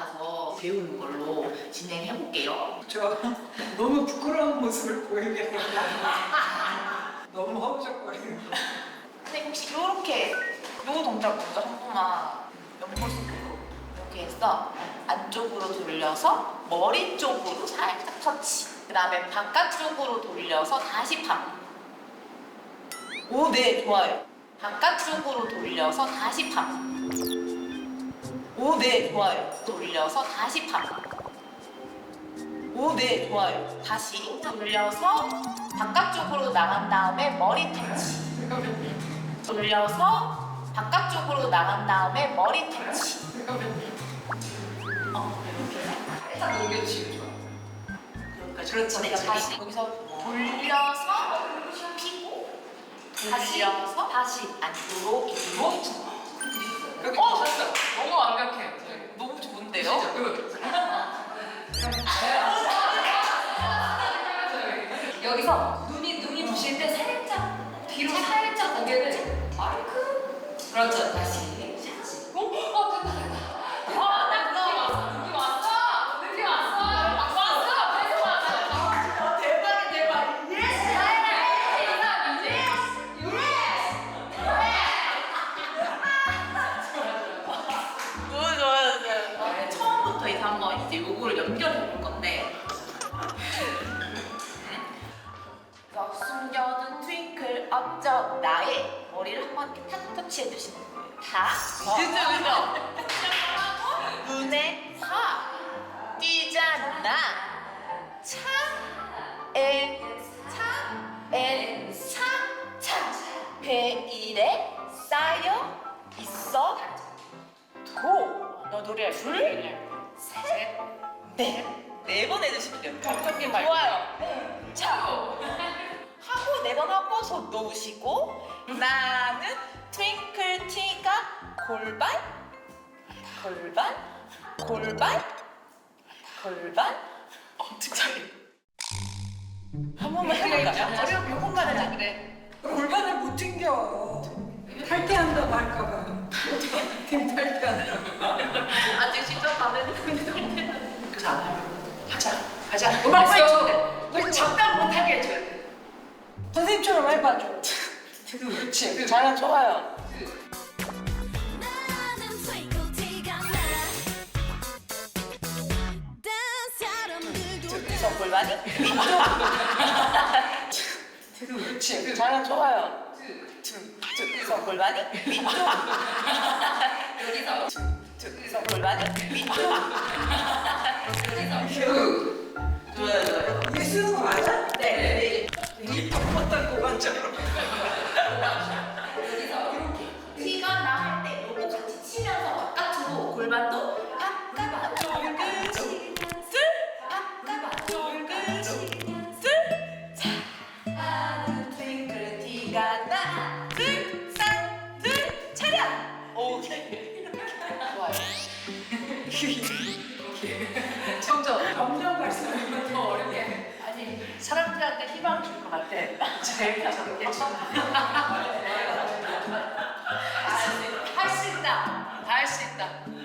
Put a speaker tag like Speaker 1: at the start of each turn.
Speaker 1: 가서 배우는 걸로 진행해 볼게요.
Speaker 2: 저 너무 부끄러운 모습을 보이겠네요. 너무 허우적거리는 거.
Speaker 1: 선생님 혹시 이렇게 요 동작 먼저 한 번만 연골속으로 이렇게 해서 안쪽으로 돌려서 머리 쪽으로 살짝 터치. 그 다음에 바깥쪽으로 돌려서 다시 반. 오, 네, 좋아요. 바깥쪽으로 돌려서 다시 반. 오, 네, 좋아요. 돌려서 다시 반. 오, 네, 좋아요. 다시 돌려서 바깥쪽으로 나간 다음에 머리 터치. 돌려서 바깥쪽으로 나간 다음에 머리 터치. 어, 이렇게.
Speaker 2: 딱 이게 지금 좋아.
Speaker 1: 여기까지. 그렇죠. 네, 다시 여기서 돌려서 피고 돌려서 다시 안쪽으로 기 어!
Speaker 2: 너무 완벽해.
Speaker 1: 너무 좋은데요?
Speaker 2: 진짜 그
Speaker 3: 여기서 눈이 눈이 부실 때 살짝 뒤로 살짝 고개를 아이쿠 그렇죠 다시
Speaker 1: 처음부터 이제 한번 이제 요거를 연결해 볼 건데. 그래서 숨겨둔 트윙클 업적 나의 머리를 한번 이렇게 탁 터치해 주시는 거예요. 다. 그죠 그죠. 시작하고 눈에 화 뛰잖아. 차엔차엔차 베일에 쌓여 있어 도. 너 노래할 둘, 셋, 넷. 네 번 해주시면 돼요. 감독님 말. 좋아요. 자. 하고 네 번 하고 손 놓으시고 나는 트윙클 티가 골반 골반 골반 골반 엄청 잘해. 한 번만 해볼까요? 어려운 요것만은 안 그래.
Speaker 2: 골반을 못 튕겨. 탈퇴한다고 할까봐. 팀 탈퇴한다고.
Speaker 1: 아직 시작 안 했는데. 자, 가자, 가자. 음악 빨리 쳐. 왜 잠깐 못하게 해줘야 돼.
Speaker 2: 선생님처럼 해봐줘. 그렇지.
Speaker 1: 잘하 좋아요. 둘이서 골반이
Speaker 2: 그렇지.
Speaker 1: 잘하 좋아요. 둘이서 골반이.
Speaker 3: 여기서
Speaker 1: 둘이서 골반이. 좋아요, 좋아요.
Speaker 2: 이게 쓰는 거 맞아?
Speaker 1: 네, 네.
Speaker 2: 이 덮었던 고관절로.
Speaker 1: 티가 나할 때 요거 같이 치면서 바깥으로 골반도 바깥 쫄글지 쓸 바깥 쫄글지 쓸자 하는 트윙클 티가 나 둘셋둘 차렷 오케이 좋아요
Speaker 2: 점점 점점 갈수록 더 어렵게.
Speaker 1: 아니 사람들한테 희망 줄 것 같아. 제일 저렇게 할수 있다 다. 할 수 있다